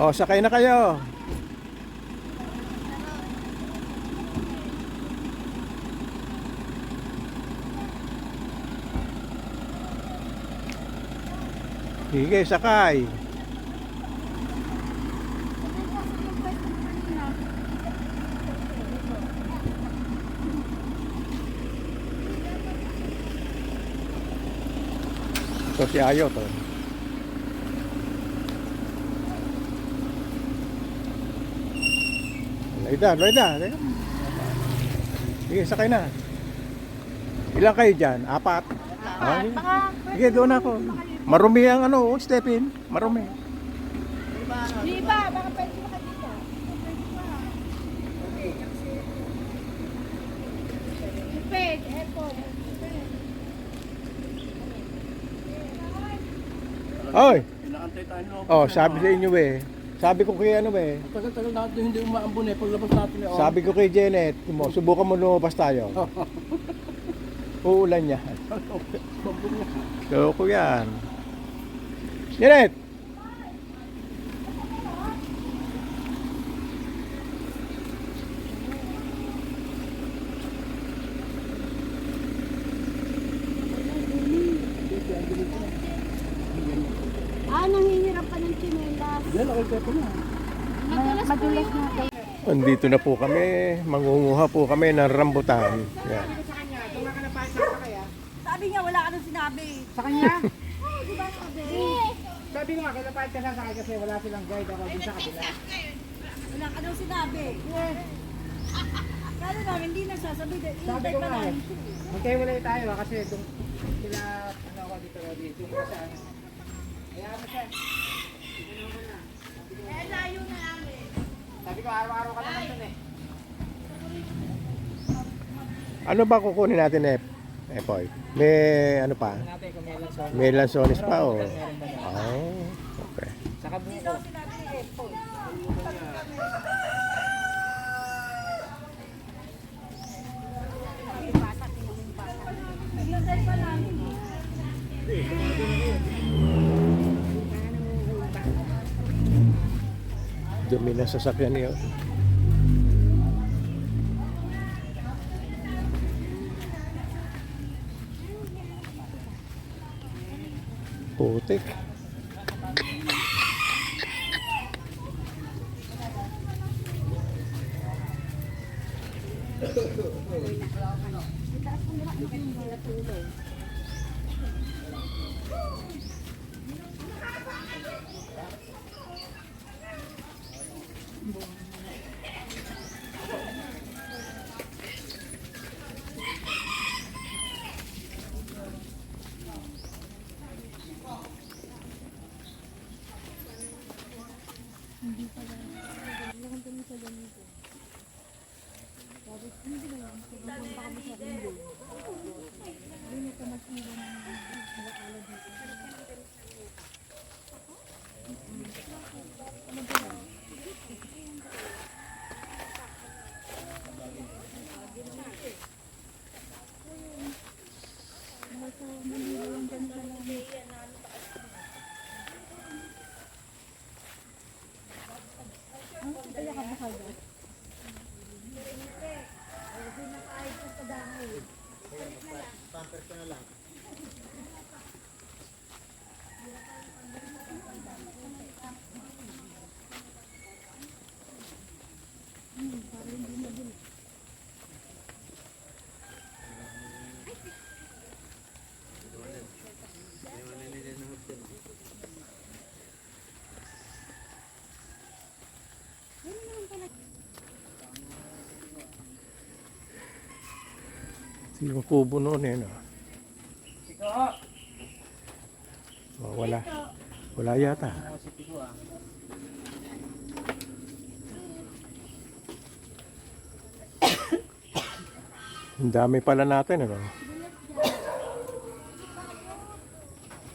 Oh, sakay na kayo. Sige, sakay. Ito si Ayo to. Loida, Loida. Teka. Sige, sakay na. Ilan kayo dyan? Apat? Ah, sige. Sige, doon ako. Marumi ang ano, oh, Stephen. Marumi. di ba? Baka pwede ba dito? Pwede, airport. Oy! Inaantay tayo ng Oh, sabi sa inyo eh. Sabi ko kay ano eh. Tagal-tagal natin hindi umaambon eh. Paglabas natin eh. oh. Sabi ko kay Janet, mo, subukan mo lumabas tayo. Uulan yan. Mambon na. Loko yan. Janet! Ah, nanghihirap pa ng chinelas. Yan, okay kayo po na. Madulas, na ito. Andito na po kami. Mangunguha po kami ng rambutan. Yan. Sabi niya, wala ka nang sinabi. Sa kanya? Oo, di ba sabi? Nga, kailan ka sa akin kasi wala silang guide ako dun sa kabila. Wala ka nang sinabi. Kala namin, hindi nagsasabi. Sabi ko nga eh, magkahiwalay tayo ah, kasi dun sila, ano ako dito, dito ko sa ano. Kaya mo siya. Eh, layo na namin. Sabi ko, araw-araw ka naman dun eh. Ano ba kukunin natin eh? Eh, Poy? May ano pa? Natin kung may lanson. May lansones pa o? Oh, okay. Saka buko. Sinabi ni airport. Hintay pa Dumi ng sasakyan niyo. Putik. kagat. Pamper ko na lang. Yung kubo noon eh. No? Oh, wala. Wala yata. oh, ah. Ang dami pala natin. Ano?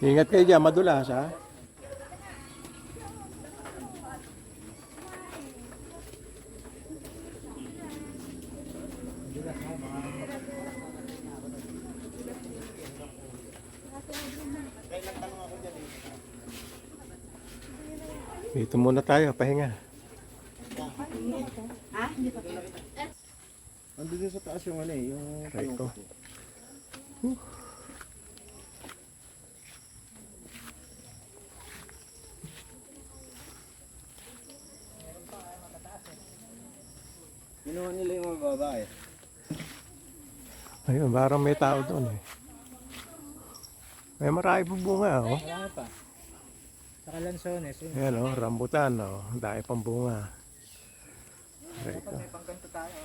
Ingat kayo dyan, madulas ha. Dito muna tayo, pahinga. Andun din sa taas yung ano eh, yung Try ko. Ginawa nila yung mga babae. Ayun, parang may tao doon eh. May marami pong bunga, oh. Marami pa. Sa Kalansones, yun. Ayan, oh, rambutan, oh. Dahil pang bunga. Try ko. May pangganto tayo.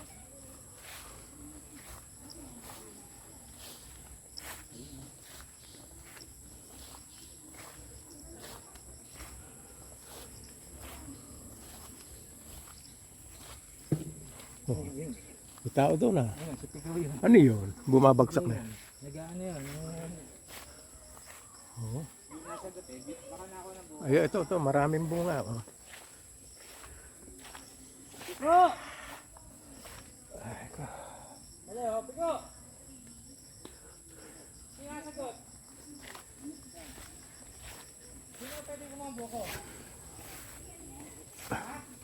May tao doon, ah. Ano yun? Bumabagsak na. Nag-ano yun. Eh. Buhay. Ayun, ito, ito. Maraming bunga, oh. Pico! Ay, ko. Hello, Pico! Sino nasagot? Sino pwede kumambo ko? Sana.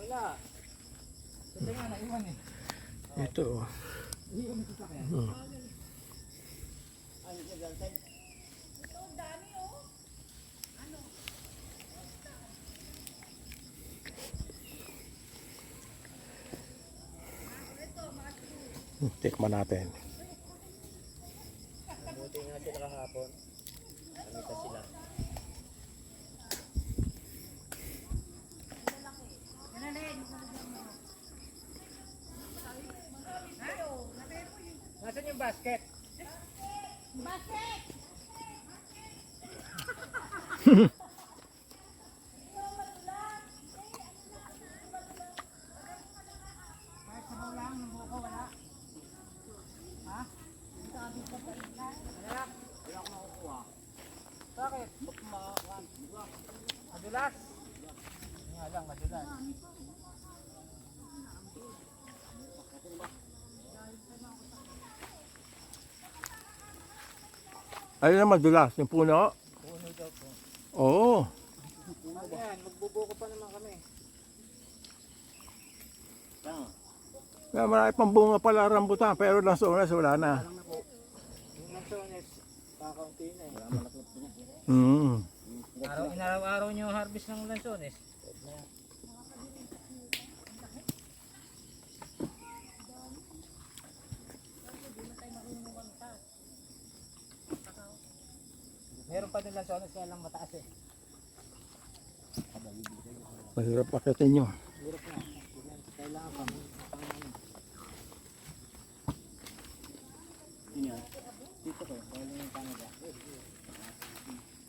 Wala. Ito nga, naiwan eh. Ito, oh. Iwan ito sa kanya. Hmm. Hmm, Tikman natin. Buti nga sila kahapon. Anita sila. Nasaan yung basket? Bakit? Madulas? Nga lang, madulas. Ano na madulas? Yung puno? Puno daw po. Oo. Ayan, magbubuko pa naman kami. Kaya marami pang bunga pala rambutan, pero nasa unas wala na. Yung lansones, kakaunti na eh. Hmm. Araw, inaraw-araw nyo harvest ng lansones. Meron pa din lansones kaya lang mataas eh. Mahirap pakitin nyo. Hirap na. Kailangan pa. Dito ko, galing yung Canada.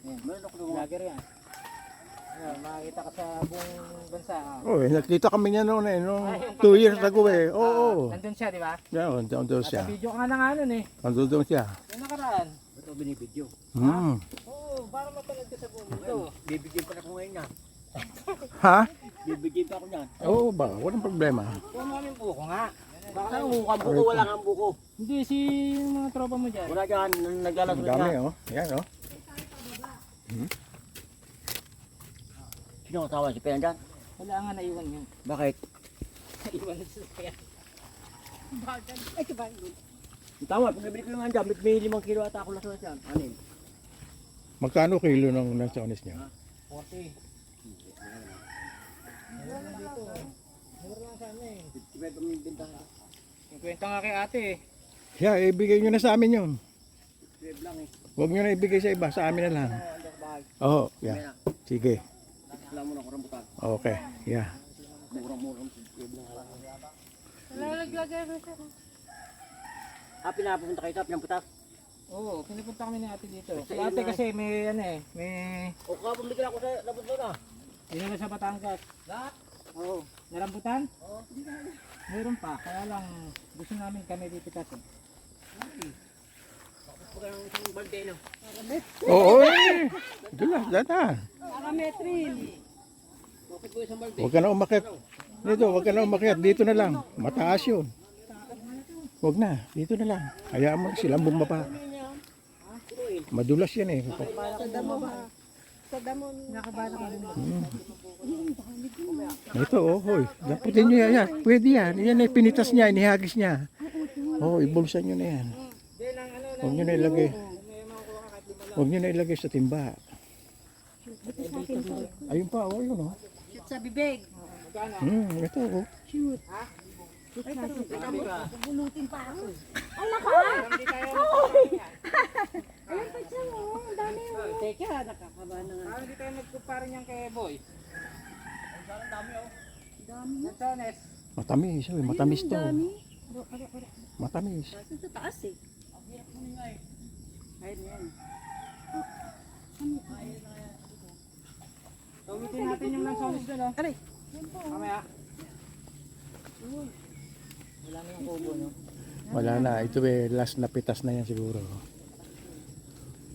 Ayan. Meron ako Vlogger yan. Ayan, makikita ka sa buong bansa. ah. Oh, eh, nakita kami niya noon eh, nung two years ago eh. Oo. Oh, Ah, nandun siya, di ba? Yan, doon doon siya. Nasa video ka na nga nun eh. Nandun siya. Yung nakaraan. Ito binibidyo. Hmm. Oo, para mapanood ka sa buong mundo. Bibigyan pa na ko ngayon yan. Ha? Bibigyan pa ako niyan. Oo ba? Walang problema. Kuha mo kami buko nga. Baka Ang buko, ang buko, wala kang buko. Hindi, si mga tropa mo dyan. Wala dyan, naglalas Ang na dami oh. Yan oh. Sino ang tawa? Si Pena dyan? Wala nga naiwan yun. Bakit? Naiwan na sa kaya. Ay, diba? Ang tawa, pag nabili ko yung dyan, may, may limang kilo ata ako lakas dyan. Anin? Magkano kilo ng lansones niyo? 40. Meron na dito. lang sa amin. Iba pa may bintahan. Yung kwenta nga kay ate eh. Yeah, ibigay nyo na sa amin yun. Web lang eh. Huwag nyo na ibigay sa iba, sa amin na lang. Oo, andyan sa bahay. Oo, Kaya yeah. na, Sige. wala mo na. Okay, yeah. Murang-murang. Web lang lang. Ah, pinapunta kayo sa pinamputas? Oo, pinapunta kami ni ate dito. Kasi Si ate yun na- kasi may ano eh, may O, kapag bigyan ako sa labas doon ah. hindi naman sa Batangas. Lahat? Oo. Narambutan? Oo. Meron pa, kaya lang gusto namin kami pipitas eh. Isang balde, no? Oo, eh. Dulas, data. Bakit po isang balde? Huwag ka na umakyat. Dito, huwag ka na umakyat. Dito na lang. Mataas yun. Huwag na. Dito na lang. Hayaan mo silang bumaba. Madulas yan eh. Nakabala ka rin. Ito, oh, hoy. Daputin nyo yan. Pwede yan. Yan ay pinitas niya, inihagis niya. Oh, ibulsan nyo na yan. Huwag nyo na ilagay. Huwag nyo na ilagay sa timba. Ayun pa, oh, ayun, oh. Shoot sa bibig. Hmm, ito, oh. Bulutin pa ako. Teka, nakakaba na nga. Parang hindi tayo nagkumpara niyan kay Boy. Lansones. Matamis, oh, matamis to. Matamis. Sa taas eh. Ayun yan. Tawitin natin yung lansones doon, oh. Aray. Mamaya. Wala na yung kubo, no? Wala na. Ito eh, last na pitas na yan siguro.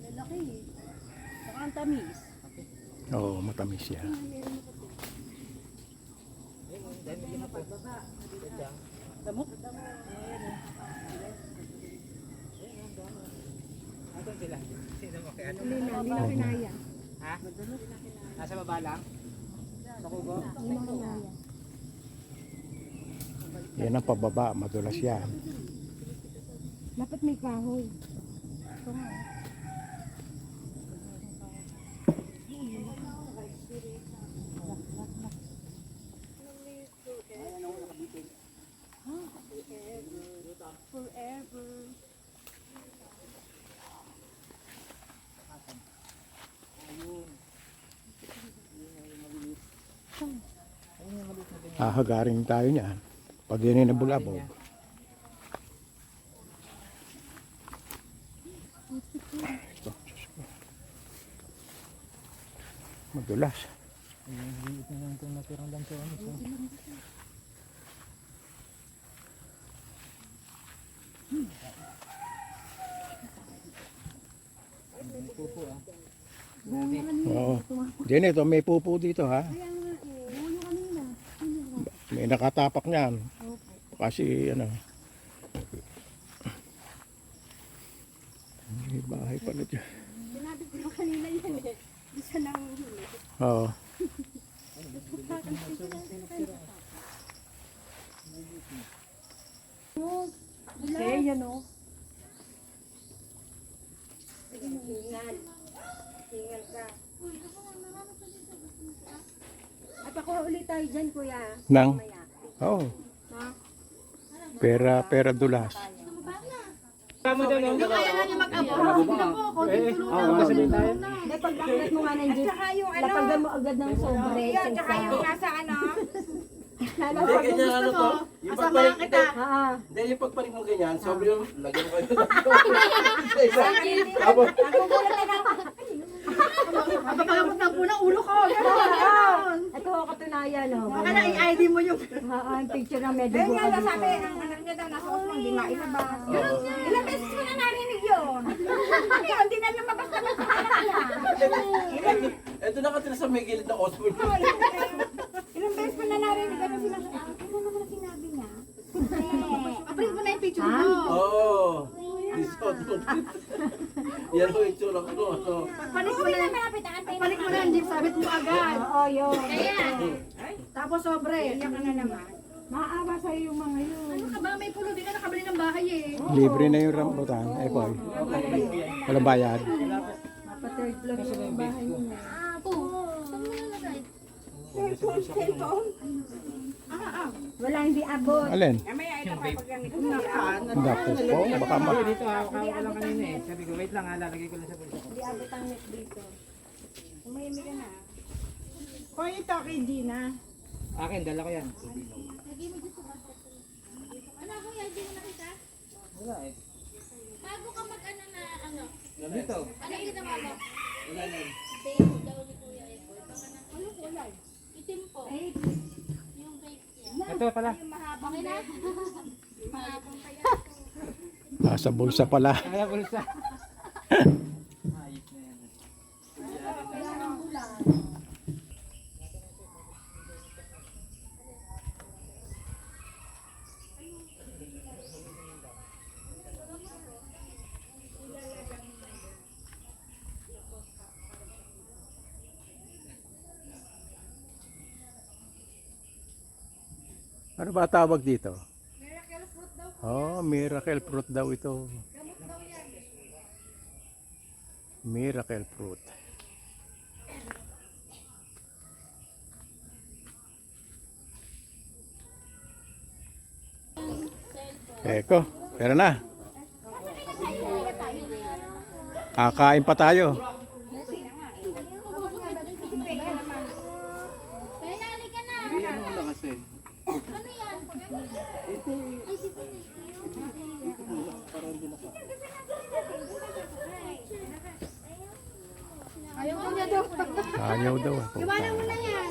Lalaki eh. Saka ang tamis. Oo, matamis yan. Damok. Asan sila? Sino mo kaya? Hindi na, hindi na kinaya. Ha? Nasa baba lang? Sa kubo? Hindi na kinaya. Yan ang pababa, madulas yan. Dapat may kahoy. Forever. Hahagarin tayo niyan. Pag yan ay nabulabog. Ito. Madulas. Hindi na lang itong natirang oh. Pupo, ah. Oo. Diyan ito, may pupo dito ha. May nakatapak niyan. Kasi ano. May bahay pala dyan. Sinabi ko na kanina yan eh. Isa na ang huli. Oo. Eh, yan o. Hingal. Hingal ka. At ako ulit tayo dyan, kuya. Nang? Oo. Ha? Pera, pera dulas. Tama daw, no? Kaya nga niya mo, konting tulungan. Oo, kasabihin tayo. Pag-aklat mo nga ng jeep, mo agad ng sobre. Yan, yung nasa ano. Hindi, ganyan ano to? Yung pagpalit kita. Ah, Hindi, yung pagpalit mo ganyan, sobrang yung lagyan mo ng isa. Tapos, Papagamot ng puna ulo ko. Ito ang katunayan, no? Baka na i-ID mo yung... Ah, ang picture ng medical. Ayun nga, sabi, ang anak niya daw, nasa hospital, hindi mailabas. Ilang beses ko na narinig yun. Ano yun, hindi na lumabas na sa anak niya. eto nakatira sa may gilid ng Osborne. Oh, ilang beses- ko na narinig, ano sila, ano naman ang sinabi niya? April mo na yung picture mo. Oo. Disco, Yan ho yung tsura ko. Ano. Panik mo na, panik mo na, hindi sabit mo agad. Oo, yun. Tapos sobre, iyak ka na naman. Maawa sa'yo yung mga yun. Ano ka ba, may pulo, di ka nakabili ng bahay eh. Libre na yung rambutan. Eh, boy. Walang bayad. Mapa third floor yung bahay mo. Ah, po. Saan mo nalagay? Wala, hindi abot. Alin? Naku po. Baka ma... Dito, hawak ko lang kanina eh. Sabi ko, wait lang ha, lalagay ko lang sa bulsa ko. Hindi abot ang net dito. Umihimi ka na. Kung ito kay Gina. Akin, dala ko yan. Ano kuya, hindi mo nakita? Wala eh. Bago ka mag-ano na ano? Dito. Ano yung ginawa mo? Wala na. Tape daw ni Kuya. Baka na, ano kulay? Itim po. Vape. Ito pala. Nasa bulsa pala. Kaya bulsa. Ano ba tawag dito? Oh, miracle fruit daw ito. Miracle fruit. Eko, pero na. Kakain pa tayo. Kaya halika na. Ano yan? Ayaw ko niya daw. Ayaw daw. Iwanan mo na yan.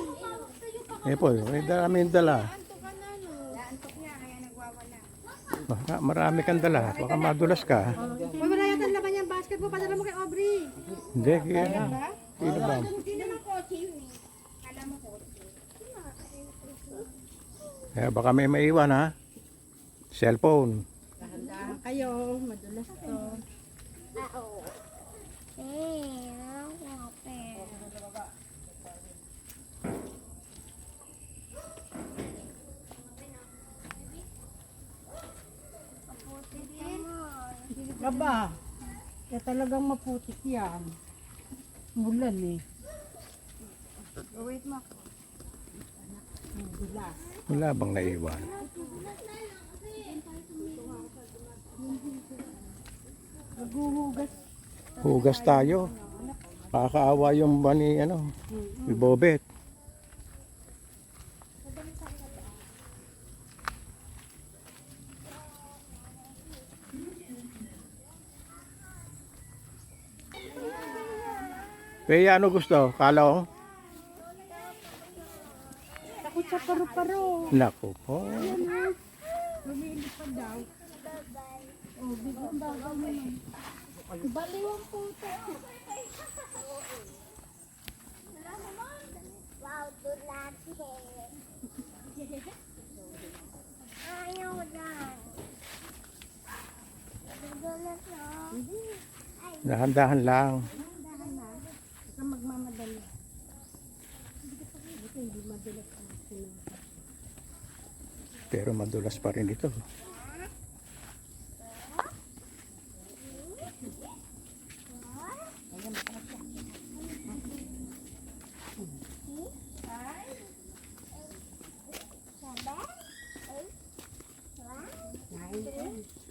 Eh po, may dami dala. Kaya nagwawala. Baka marami kang dala. Baka madulas ka. Mo na yata laban yung basketball. Padala mo kay Aubrey. Hindi, kaya na. Sino ba? Eh. Mo. Eh, baka may maiwan ha. Cellphone. Kayo. Madulas to. Aba, kaya talagang maputik yan. Mulan eh. Wait mo. Madulas. Wala bang naiwan? Naghuhugas. Hugas tayo. Pakakaawa yung bani, ano, ibobet. Kaya ano gusto? Kalaw? Takot sa paru-paro. Naku po. Lumilipad daw. Oh, biglang bagal mo yun. Baliw ang puto. Wow, dulati. Ayaw lang. Dahan-dahan lang. Huwag kang magmamadali. Buti hindi madulas ang sinang. Pero madulas pa rin ito. Ako sa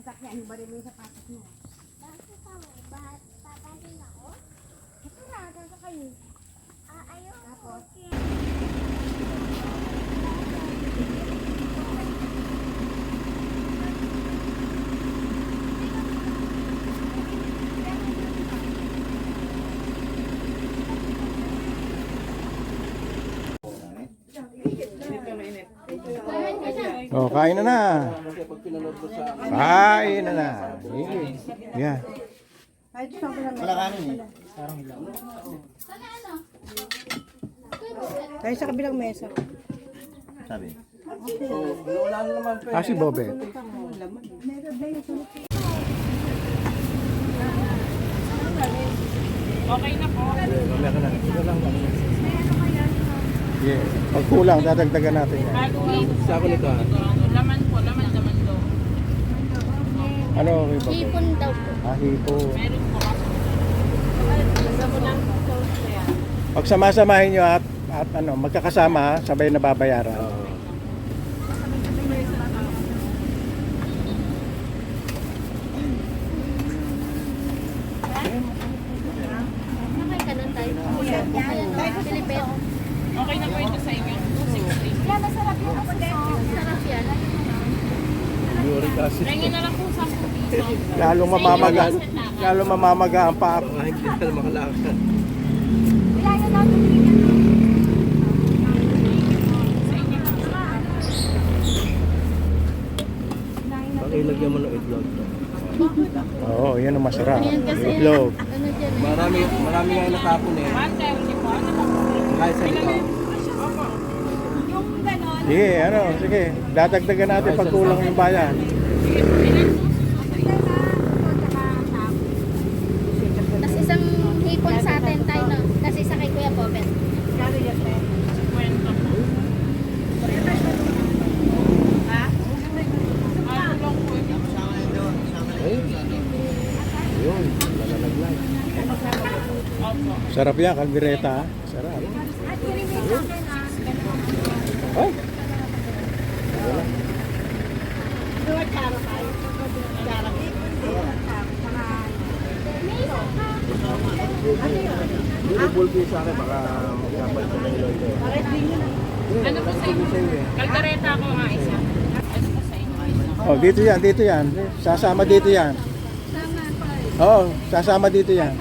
sasakyan, yung bari mo yung sapatos mo. Oh, kain na na. Kain na na. Yeah. Ay, ito sa lang. Sana ano? Tayo sa kabilang mesa. Ah, si Bobet. Okay na po. Wala ka na. Ito lang Yeah. Pag kulang, dadagdagan natin yan. Sa ako nito ah. Laman po, laman laman do. Ano okay ba? Hipon daw po. Ah, hipo. Meron po kasi. Pag samasamahin nyo at, at ano, magkakasama, sabay na babayaran. Okay ka nun tayo. Ayan, Pilipino. Okay na po ito sa inyo. Sarap yan. Uric acid. Tingin na lang kung 10 piso. Lalong mamamaga. Lalong mamamaga ang paa. Mga hindi na makalakad. Yun? Pakilagyan mo ng itlog. Oo, yan ang masarap. Itlog. ano. Marami, marami nga natapon eh. Kahit sa ganon. Sige, ano, sige. Dadagdagan natin pag kulang yung bayan. Tapos isang hipon sa atin tayo, no? Tapos isa kay Kuya Bobet. Yun, nalalaglag. Sarap yan, kaldereta. ah. Sarap. Ay, Hindi, bulky sa akin, baka magkabal ko na yung loto. Ano po sa inyo? Kalkareta ako nga isa. Po sa inyo? Isa. oh, dito yan, dito yan. Sasama dito yan. Sama. Oo, sasama dito yan.